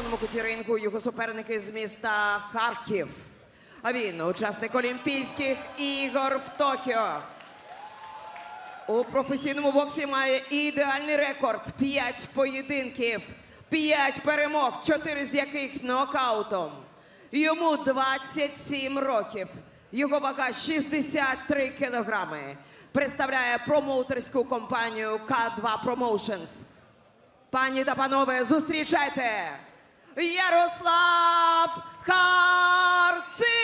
червоному куті рингу його суперники з міста Харків. А він учасник Олімпійських ігор в Токіо. У професійному боксі має ідеальний рекорд: 5 поєдинків, 5 перемог, 4 з яких нокаутом. Йому 27 років. Його вага 63 кілограми. Представляє промоутерську компанію К2 Promotions. Пані та панове, зустрічайте Ярослав Харциз!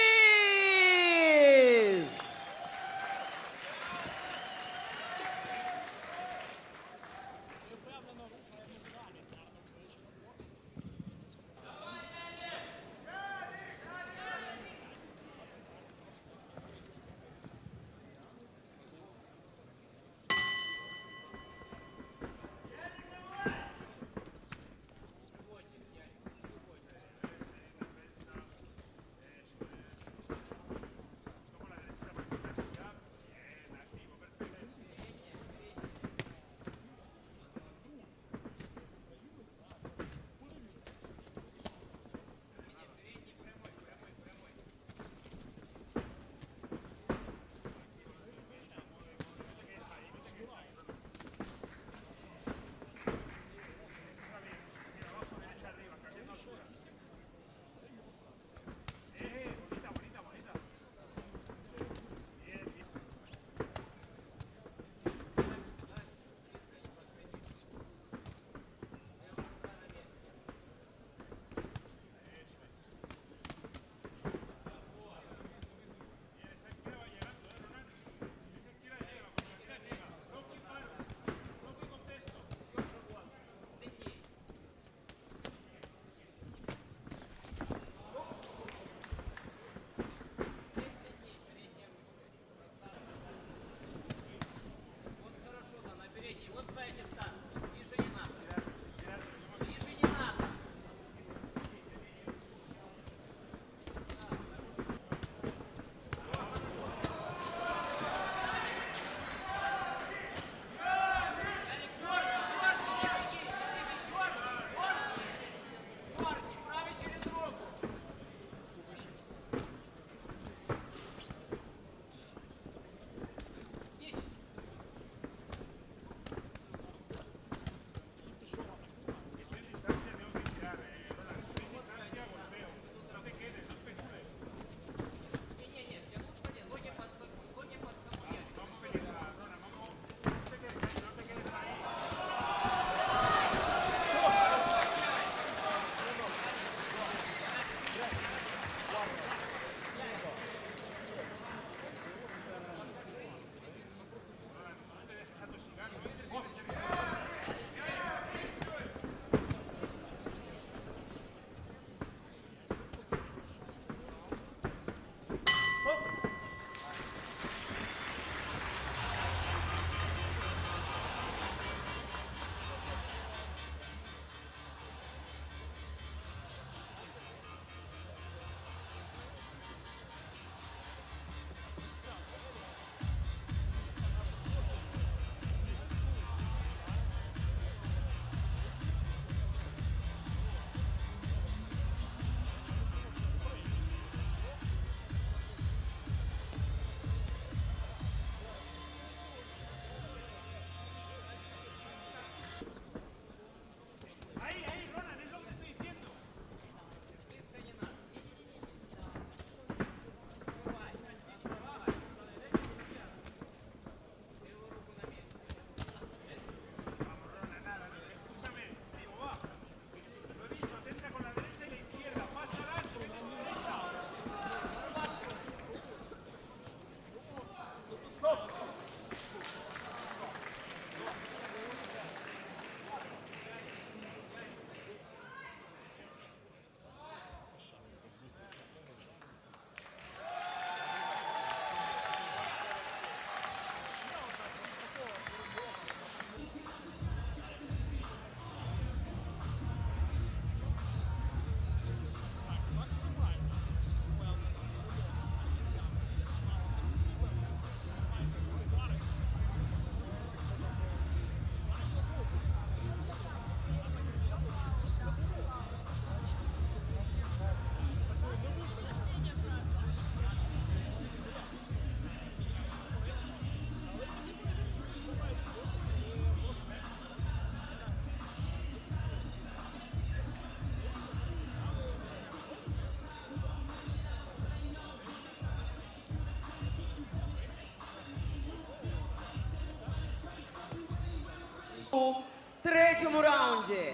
У третьому раунді.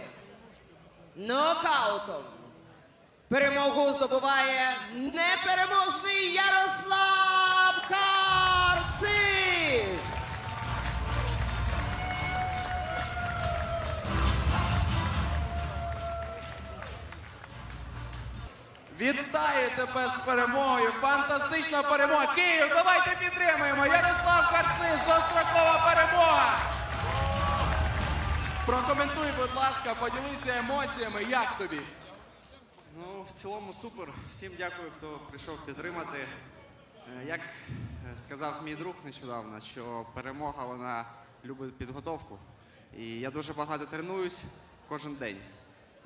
Нокаутом. Перемогу здобуває непереможний Ярослав Карцис. Вітаю тебе з перемогою! Фантастична перемога! Київ, давайте підтримуємо! Ярослав Карцис, дострокова перемога! Прокоментуй, будь ласка, поділися емоціями, як тобі? Ну, в цілому супер. Всім дякую, хто прийшов підтримати. Е, Як е, сказав мій друг нещодавно, що перемога вона любить підготовку. І я дуже багато тренуюсь кожен день.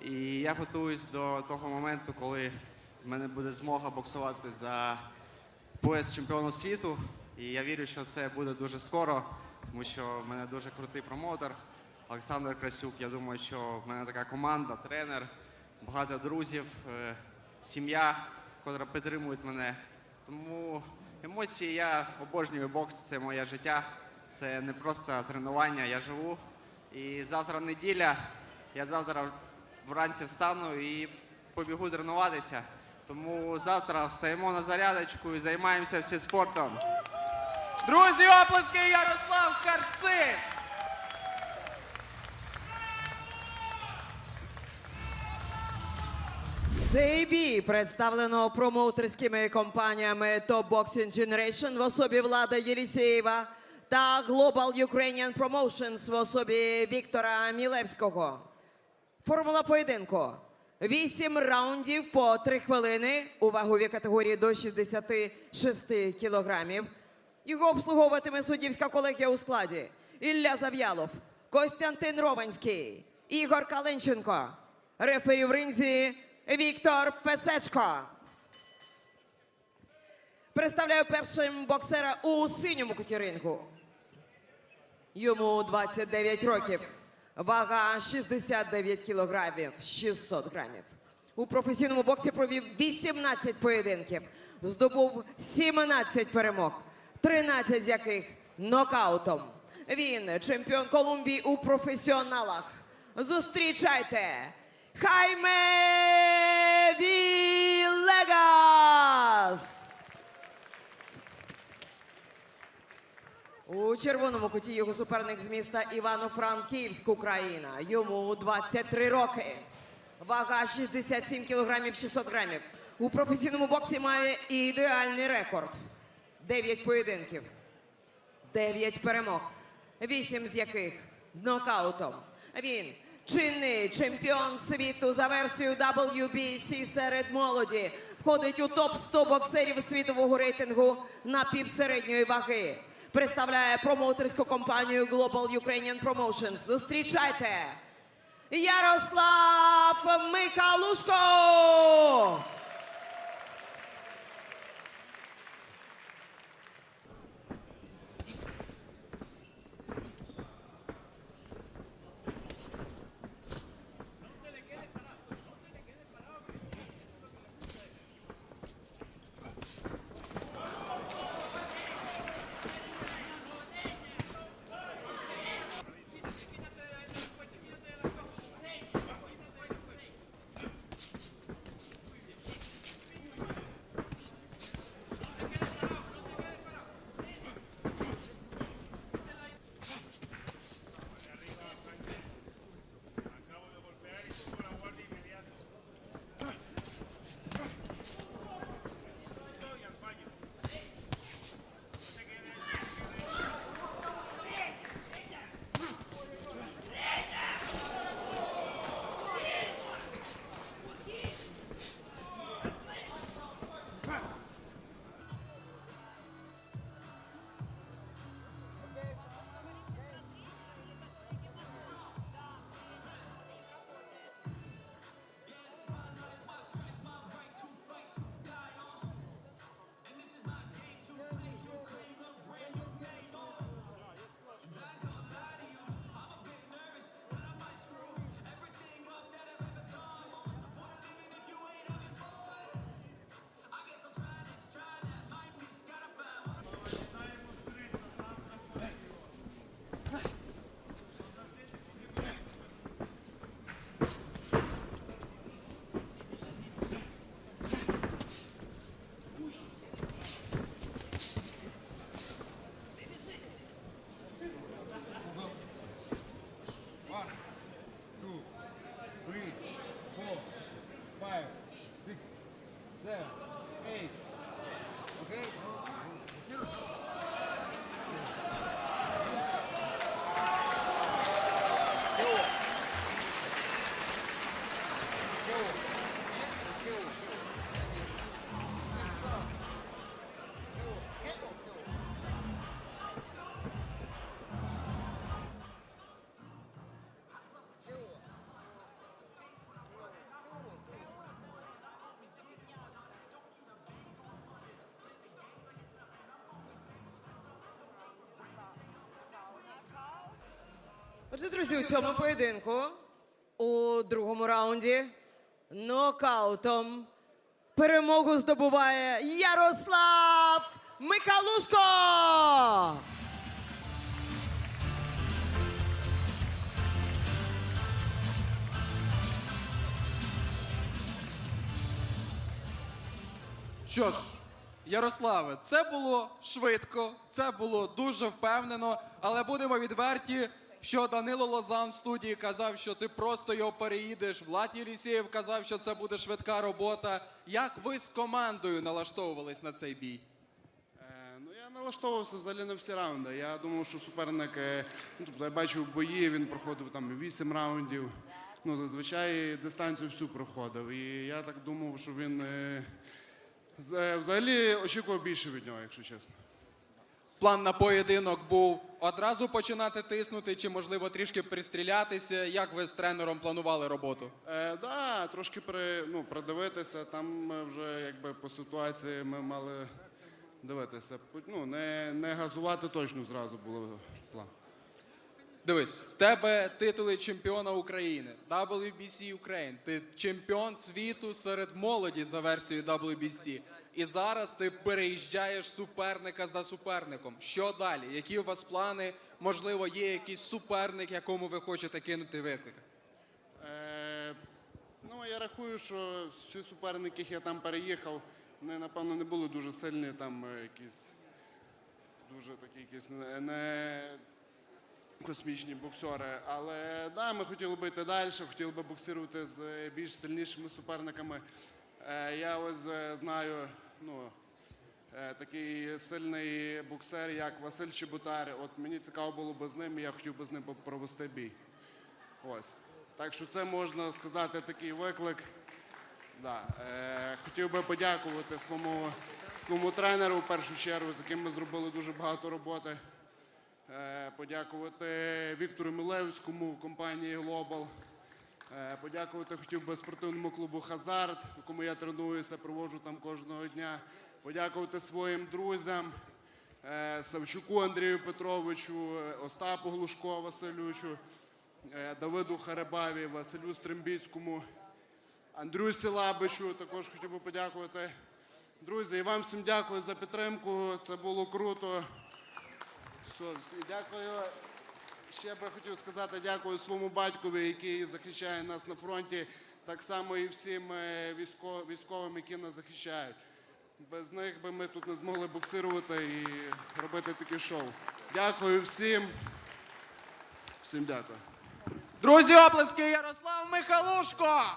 І я готуюсь до того моменту, коли в мене буде змога боксувати за пояс чемпіону світу. І я вірю, що це буде дуже скоро, тому що в мене дуже крутий промоутер Олександр Красюк. Я думаю, що в мене така команда, тренер, багато друзів, е, сім'я, котра підтримує мене. Тому емоції я обожнюю бокс, це моє життя. Це не просто тренування, я живу. І завтра неділя. Я завтра вранці встану і побігу тренуватися. Тому завтра встаємо на зарядочку і займаємося всім спортом. Друзі, оплески Ярослав Карцис! Цей бій представлено промоутерськими компаніями Top Boxing Generation в особі Влада Єлісєєва та Global Ukrainian Promotions в особі Віктора Мілевського. Формула поєдинку. Вісім раундів по три хвилини у ваговій категорії до 66 кілограмів. Його обслуговуватиме суддівська колегія у складі Ілля Зав'ялов, Костянтин Рованський, Ігор Каленченко, рефері в ринзі Віктор Фесечко. Представляю першим боксера у синьому куті рингу. Йому 29 років. Вага 69 кілограмів, 600 грамів. У професійному боксі провів 18 поєдинків. Здобув 17 перемог, 13 з яких нокаутом. Він чемпіон Колумбії у професіоналах. Зустрічайте Хайме Вілегас! У червоному куті його суперник з міста Івано-Франківськ, Україна. Йому 23 роки. Вага 67 кілограмів 600 грамів. У професійному боксі має ідеальний рекорд. 9 поєдинків, 9 перемог, 8 з яких нокаутом. Він чинний чемпіон світу за версією WBC серед молоді. Входить у топ 100 боксерів світового рейтингу напівсередньої ваги. Представляє промоутерську компанію Global Ukrainian Promotions. Зустрічайте Ярослав Михалушко! Отже, друзі, у цьому поєдинку у другому раунді нокаутом перемогу здобуває Ярослав Михалушко. Що ж, Ярославе, це було швидко, це було дуже впевнено, але будемо відверті, що Данило Лозан в студії казав, що ти просто його переїдеш. Влад Єлісєєв казав, що це буде швидка робота. Як ви з командою налаштовувались на цей бій? Е, Ну, я налаштовувався взагалі на всі раунди. Я думав, що суперник, е, ну, тобто я бачив бої, він проходив там 8 раундів. Ну, зазвичай дистанцію всю проходив. І я так думав, що він е, взагалі очікував більше від нього, якщо чесно. План на поєдинок був одразу починати тиснути, чи можливо трішки пристрілятися. Як ви з тренером планували роботу? Е, да, трошки при, ну, придивитися. Там ми вже якби по ситуації ми мали дивитися. Ну, не, не газувати точно зразу було план. Дивись, в тебе титули чемпіона України, WBC Ukraine. Ти чемпіон світу серед молоді за версією WBC. І зараз ти переїжджаєш суперника за суперником. Що далі? Які у вас плани? Можливо, є якийсь суперник, якому ви хочете кинути виклик? Е, ну, я рахую, що всі суперники, яких я там переїхав, вони, напевно, не були дуже сильні, там е, якісь дуже такі якісь не, космічні боксери. Але да, ми хотіли би йти далі, хотіли би боксувати з е, більш сильнішими суперниками. Е, я ось знаю, ну. е, Такий сильний боксер, як Василь Чеботар. От мені цікаво було би з ним, і я хотів би з ним провести бій. Ось. Так що це можна сказати такий виклик. Да. Е, хотів би подякувати своєму, своєму тренеру в першу чергу, з яким ми зробили дуже багато роботи. Е, подякувати Віктору Мілевському, компанії Global. Е, подякувати хотів би спортивному клубу Хазард, в якому я тренуюся, проводжу там кожного дня. Подякувати своїм друзям, е, Савчуку Андрію Петровичу, е, Остапу Глушко Васильовичу, е, Давиду Харабаві, Василю Стрембіцькому, Андрюсі Лабичу. Також хотів би подякувати. Друзі, і вам всім дякую за підтримку. Це було круто. Все, всі дякую. Ще би хотів сказати дякую своєму батькові, який захищає нас на фронті, так само і всім е, військовим, які нас захищають. Без них би ми тут не змогли боксирувати і робити таке шоу. Дякую всім. Всім дякую. Друзі, оплески Ярослав Михалушко!